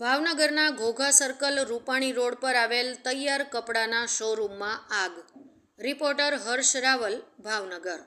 ભાવનગરના Ghogha circle Rupani road પર આવેલ તૈયાર કપડાના શોરૂમમાં આગ. રિપોર્ટર હર્ષ રાવલ, ભાવનગર.